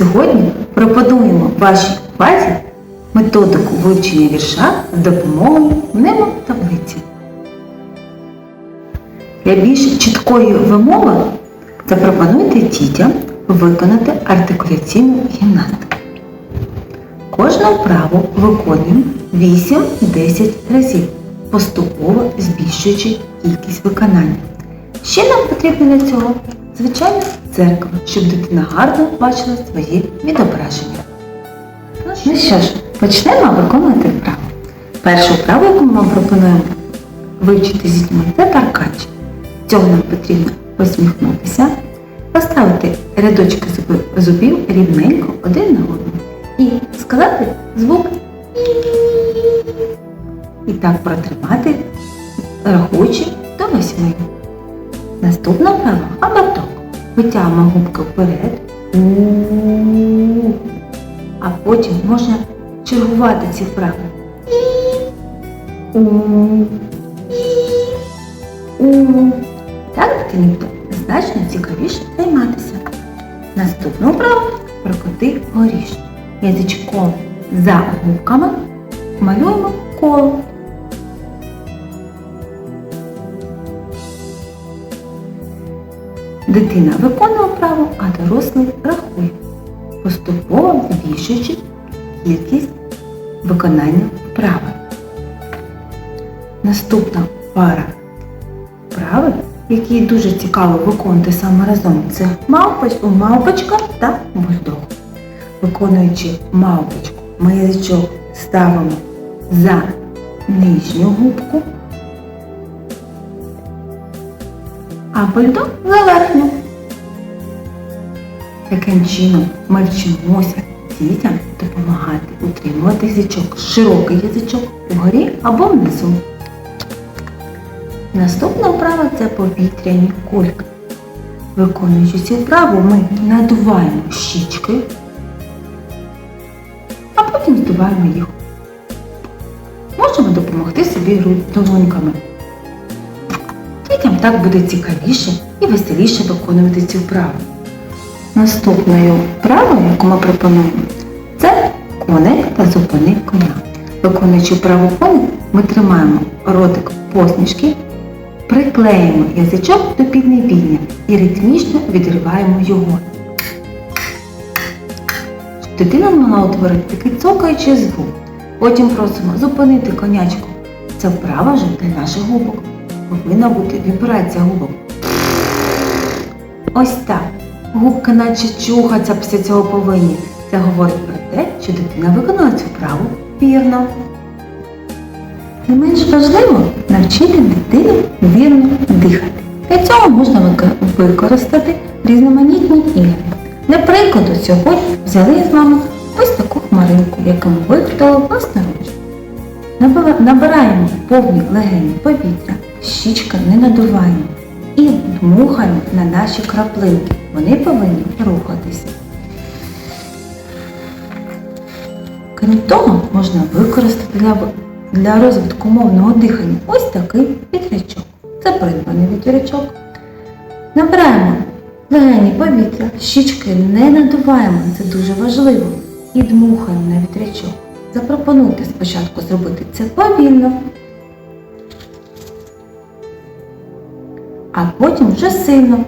Сьогодні пропонуємо вашій увазі методику вивчення вірша з допомогою мнемотаблиці. Для більш чіткої вимови запропонуйте дітям виконати артикуляційну гімнастику. Кожну вправу виконуємо 8-10 разів, поступово збільшуючи кількість виконання. Ще нам потрібно для цього звичайне дзеркало, щоб дитина гарно бачила своє відображення. Ну що ж, почнемо виконувати вправу. Першу вправу, яку ми вам пропонуємо вивчити з дітьми, це таркач. Цього нам потрібно посміхнутися, поставити рядочки зубів рівненько один на одному і сказати звук «і». Так протримати, рахуючи до восьми. Наступна вправа оберток. Витягуємо губки вперед. А потім можна чергувати ці вправи. Так дитині буде значно цікавіше займатися. Наступну вправу прокоти горіш. Язичком за губками малюємо коло. Дитина виконує вправу, а дорослий рахує, поступово збільшуючи кількість виконання вправи. Наступна пара вправи, які дуже цікаво виконувати саме разом, це мавпоч, мавпочка та бульдог. Виконуючи мавпочку, ми язичок ставимо за нижню губку, а бульдог за верхню. Таким чином ми вчимося дітям допомагати утримувати язичок, широкий язичок вгорі або внизу. Наступна вправа це повітряні кульки. Виконуючи цю вправу, ми надуваємо щічки, а потім здуваємо їх. Можемо допомогти собі долоньками. Так буде цікавіше і веселіше виконувати цю вправу. Наступною вправою, яку ми пропонуємо, це коник та зупини коня. Виконуючи вправу коник, ми тримаємо ротик посмішки, приклеїмо язичок до піднебіння і ритмічно відриваємо його. Дитина могла утворити такий цокаючий звук. Потім просимо зупинити конячку. Це вправа вже для наших губок. Повинна бути вібрація губок. Ось так. Губки наче чухаться після цього повинні. Це говорить про те, що дитина виконала цю вправу вірно. Не менш важливо навчити дитину вірно дихати. Для цього можна використати різноманітні ігри. Для прикладу, сьогодні взяли з вами ось таку хмаринку, яку ми викрутили власноруч. Набираємо повні легені повітря, щічка не надуваємо і дмухаємо на наші краплинки. Вони повинні рухатися. Крім того, можна використати для, для розвитку мовного дихання ось такий вітрячок. Це придбаний вітрячок. Набираємо легені повітря, щічки не надуваємо, це дуже важливо. І дмухаємо на вітрячок. Запропонуйте спочатку зробити це повільно, а потім вже сильно.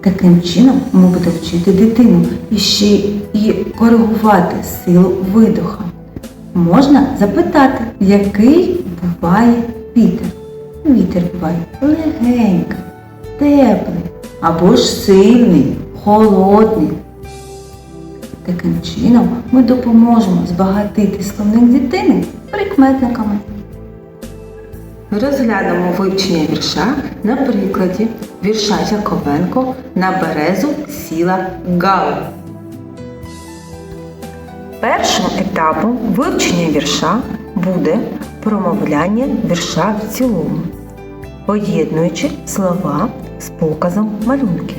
Таким чином ми будемо вчити дитину і ще і коригувати силу видоха. Можна запитати, який буває вітер. Вітер буває легенький, теплий або ж сильний, холодний. Таким чином ми допоможемо збагатити словник дитини прикметниками. Розглянемо вивчення вірша на прикладі вірша Яковенко на березу сіла Гала. Першим етапом вивчення вірша буде промовляння вірша в цілому, поєднуючи слова з показом малюнків.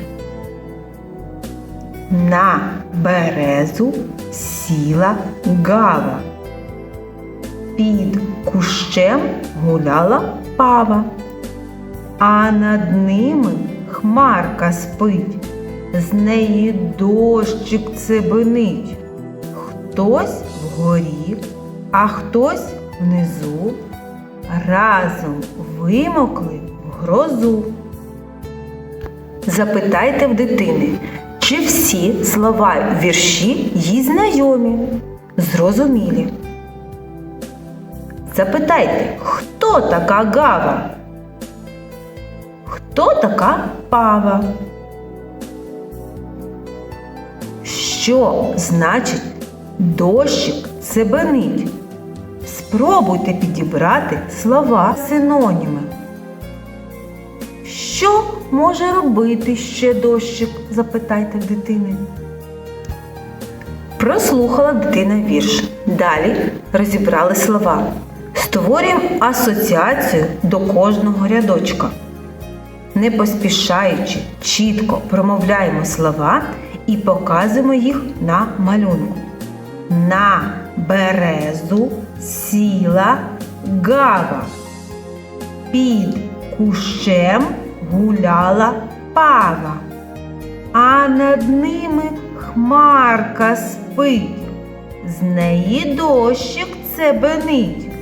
На березу сіла гава. Під кущем гуляла пава, а над ними хмарка спить, з неї дощик цебенить. Хтось вгорі, а хтось внизу. Разом вимокли в грозу. Запитайте в дитини, чи всі слова вірші їй знайомі, зрозумілі. Запитайте, хто така гава? Хто така пава? Що значить дощик цебенить? Спробуйте підібрати слова синоніми. Що може робити ще дощик? запитайте в дитини. Прослухала дитина вірш. Далі розібрали слова. Створюємо асоціацію до кожного рядочка. Не поспішаючи, чітко промовляємо слова і показуємо їх на малюнку. На березу сіла гава. Під кущем гуляла пава, а над ними хмарка спить. З неї дощик цебенить.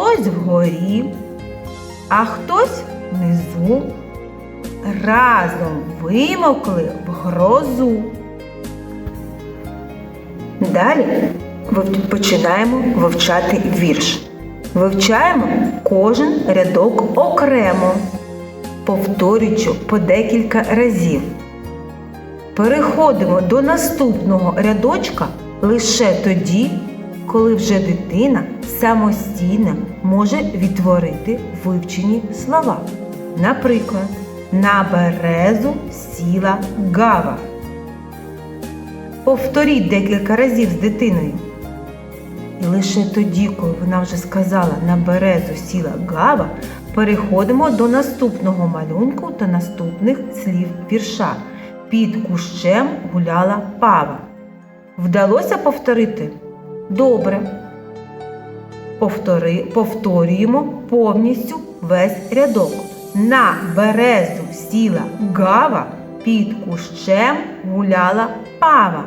Хтось вгорі, а хтось внизу. Разом вимокли в грозу. Далі починаємо вивчати вірш. Вивчаємо кожен рядок окремо, повторюючи по декілька разів. Переходимо до наступного рядочка лише тоді, коли вже дитина самостійно може відтворити вивчені слова. Наприклад, на березу сіла гава. Повторіть декілька разів з дитиною. І лише тоді, коли вона вже сказала на березу сіла гава, переходимо до наступного малюнку та наступних слів вірша. Під кущем гуляла пава. Вдалося повторити? Добре. Повтори, повторюємо повністю весь рядок. На березу сіла гава, під кущем гуляла пава.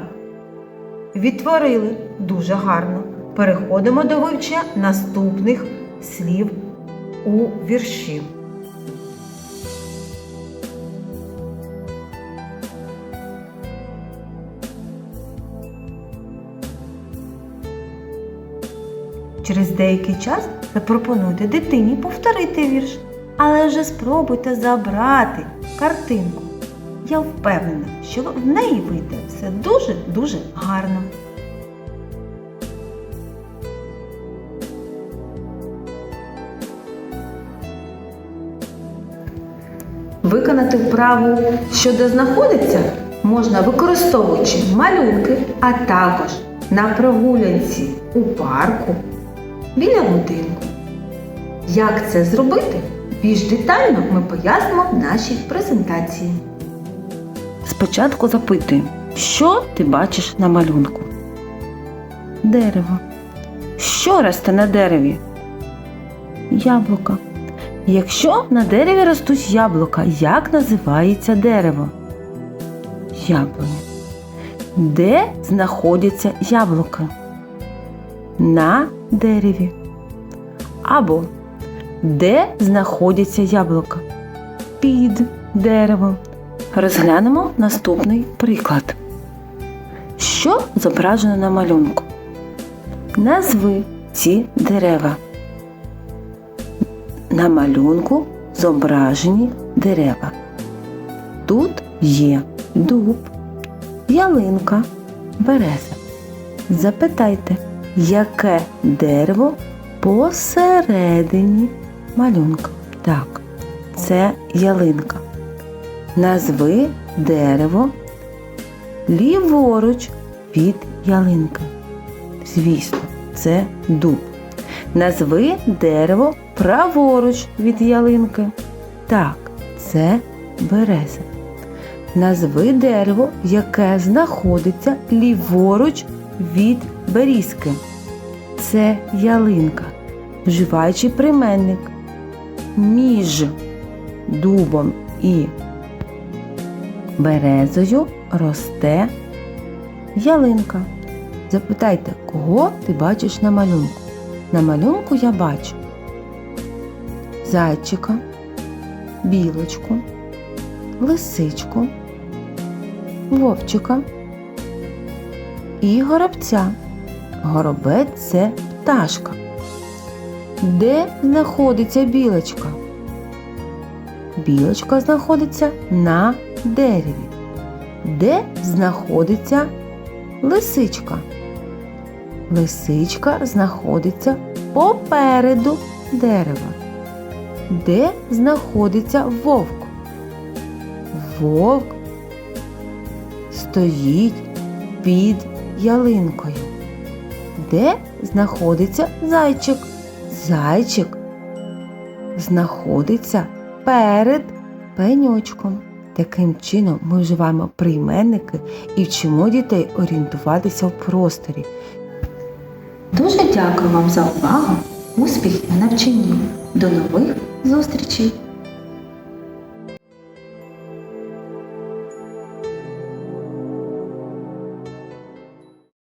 Відтворили дуже гарно. Переходимо до вивчення наступних слів у вірші. Через деякий час запропонуйте дитині повторити вірш, але вже спробуйте забрати картинку. Я впевнена, що в неї вийде все дуже-дуже гарно. Виконати вправу, що де знаходиться, можна використовуючи малюнки, а також на прогулянці у парку біля будинку. Як це зробити? Більш детально ми пояснимо в нашій презентації. Спочатку запитуємо, що ти бачиш на малюнку? Дерево. Що росте на дереві? Яблука. Якщо на дереві ростуть яблука, як називається дерево? Яблуня. Де знаходяться яблука? На дереві. Або де знаходяться яблука? Під деревом. Розглянемо наступний приклад. Що зображено на малюнку? Назви ці дерева. На малюнку зображені дерева. Тут є дуб, ялинка, береза. Запитайте, яке дерево посередині малюнка? Так, це ялинка. Назви дерево ліворуч від ялинки. Звісно, це дуб. Назви дерево праворуч від ялинки. Так, це береза. Назви дерево, яке знаходиться ліворуч від берізки. Це ялинка. Вживаючи прийменник між дубом і Березою росте ялинка. Запитайте, кого ти бачиш на малюнку? На малюнку я бачу зайчика, білочку, лисичку, вовчика і горобця. Горобець це пташка. Де знаходиться білочка? Білочка знаходиться на дереві. Де знаходиться лисичка? Лисичка знаходиться попереду дерева. Де знаходиться вовк? Вовк стоїть під ялинкою. Де знаходиться зайчик? Зайчик знаходиться перед пеньочком. Таким чином ми вживаємо прийменники і вчимо дітей орієнтуватися в просторі. Дуже дякую вам за увагу, успіхів на навчанні. До нових зустрічей!